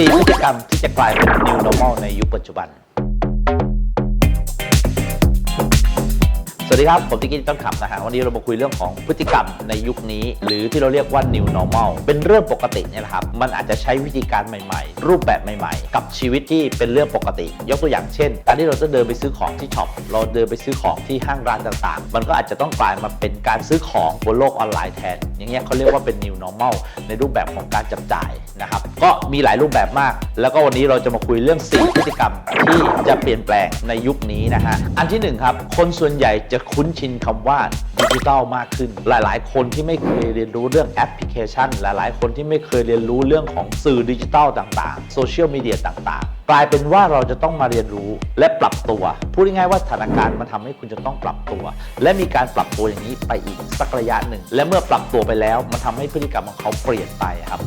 4พฤติกรรมที่จะกลายเป็น new normal ในยุคปัจจุบัน สวัสดีครับ ผมติ๊กกี้ต้นขำนะฮะวันนี้เรามาคุยเรื่องของพฤติกรรมในยุคนี้ หรือที่เราเรียกว่า new normal เป็นเรื่องปกติเนี่ยแหละครับ มันอาจจะใช้วิธีการใหม่ๆ รูปแบบใหม่ๆ กับชีวิตที่เป็นเรื่องปกติ ยกตัวอย่างเช่น การที่เราจะเดินไปซื้อของที่ช็อปเราเดินไปซื้อของที่ห้างร้านต่างๆ มันก็อาจจะต้องกลายมาเป็นการซื้อของบนโลกออนไลน์แทน อย่างเงี้ยเขาเรียกว่าเป็น new normal ในรูปแบบของการจับจ่ายนะครับก็มีหลายรูปแบบมาก แล้วก็วันนี้เราจะมาคุยเรื่อง4พฤติกรรมที่จะเปลี่ยนแปลงในยุคนี้นะฮะ อันที่หนึ่งครับ คนส่วนใหญ่จะคุ้นชินคำว่าดิจิทัลมากขึ้น หลาย ๆ คนที่ไม่เคยเรียนรู้เรื่องแอปพลิเคชัน หลาย ๆ คนที่ไม่เคยเรียนรู้เรื่องของสื่อดิจิทัลต่าง ๆ โซเชียลมีเดียต่าง ๆ กลายเป็นว่าเราจะต้องมาเรียนรู้และปรับตัว พูดง่ายๆว่าสถานการณ์มันทำให้คุณจะต้องปรับตัว และมีการปรับตัวอย่างนี้ไปอีกสักระยะหนึ่ง และเมื่อปรับตัวไปแล้วมันทำให้พฤติกรรมของเขาเปลี่ยนไปครับ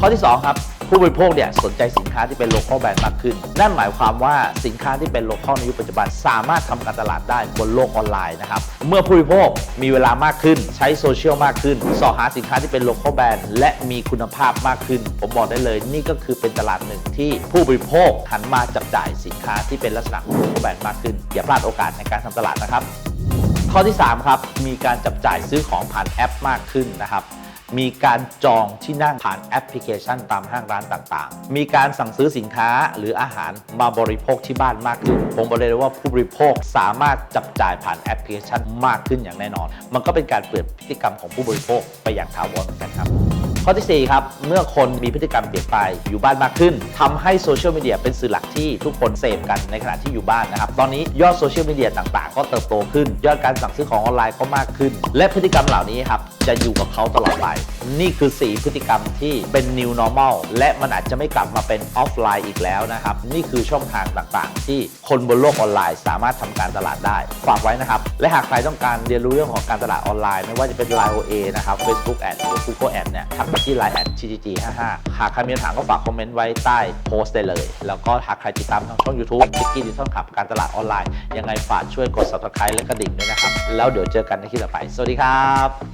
ข้อที่ 2 ครับ ผู้บริโภคเนี่ยสนใจสินค้าที่เป็น local brand มากขึ้น นั่นหมายความว่าสินค้าที่เป็น local ในยุคปัจจุบันสามารถทำการตลาดได้บนโลกออนไลน์นะครับ เมื่อผู้บริโภคมีเวลามากขึ้น ใช้โซเชียลมากขึ้นสอหาสินค้าที่เป็น local brand และมีคุณภาพมากขึ้น ผมบอกได้เลย นี่ก็คือเป็นตลาดหนึ่งที่ผู้บริโภคหันมาจับจ่ายสินค้าที่เป็นลักษณะของ local brand มากขึ้น อย่าพลาดโอกาสในการทำตลาดนะครับ ข้อที่ 3 ครับมีการจับจ่ายซื้อของผ่านแอปมากขึ้นนะครับ มีการจองที่นั่งผ่านแอปพลิเคชันตามห้างร้านต่างๆ มีการสั่งซื้อสินค้าหรืออาหารมาบริโภคที่บ้านมากขึ้น ผมบอกเลยว่าผู้บริโภคสามารถจับจ่ายผ่านแอปพลิเคชันมากขึ้นอย่างแน่นอน มันก็เป็นการเปลี่ยนพฤติกรรมของผู้บริโภคไปอย่างถาวรเหมือนกันครับข้อที่ 4 ครับ เมื่อคนมีพฤติกรรมเปลี่ยนไปอยู่บ้านมากขึ้นทำให้โซเชียลมีเดียเป็นสื่อหลักที่ทุกคนเสพกันในขณะที่อยู่บ้านนะครับ ตอนนี้ยอดโซเชียลมีเดียต่างๆ ก็เติบโตขึ้น ยอดการสั่งซื้อของออนไลน์ก็มากขึ้น และพฤติกรรมเหล่านี้ครับ จะอยู่กับเขาตลอดไป นี่คือ 4 พฤติกรรมที่เป็น new normal และมันอาจจะไม่กลับมาเป็นออฟไลน์อีกแล้วนะครับ นี่คือช่องทางต่างๆ ที่คนบนโลกออนไลน์ สามารถทำการตลาดได้ ฝากไว้นะครับ และหากใครต้องการเรียนรู้เรื่องของการตลาดออนไลน์ ไม่ว่าจะเป็น Line OA นะครับ Facebook Ad หรือ Google Ad เนี่ยทักมาที่ Line Ad TGG55 หากใครมีคำถามก็ฝากคอมเมนต์ไว้ใต้โพสต์ได้เลย แล้วก็หากใครติดตามทางช่อง YouTube ทิกกี้ดิจิทัลขับการตลาดออนไลน์ยังไงฝากช่วยกด subscribe และกระดิ่งด้วยนะครับแล้วเดี๋ยวเจอกันในคลิปต่อไปสวัสดีครับ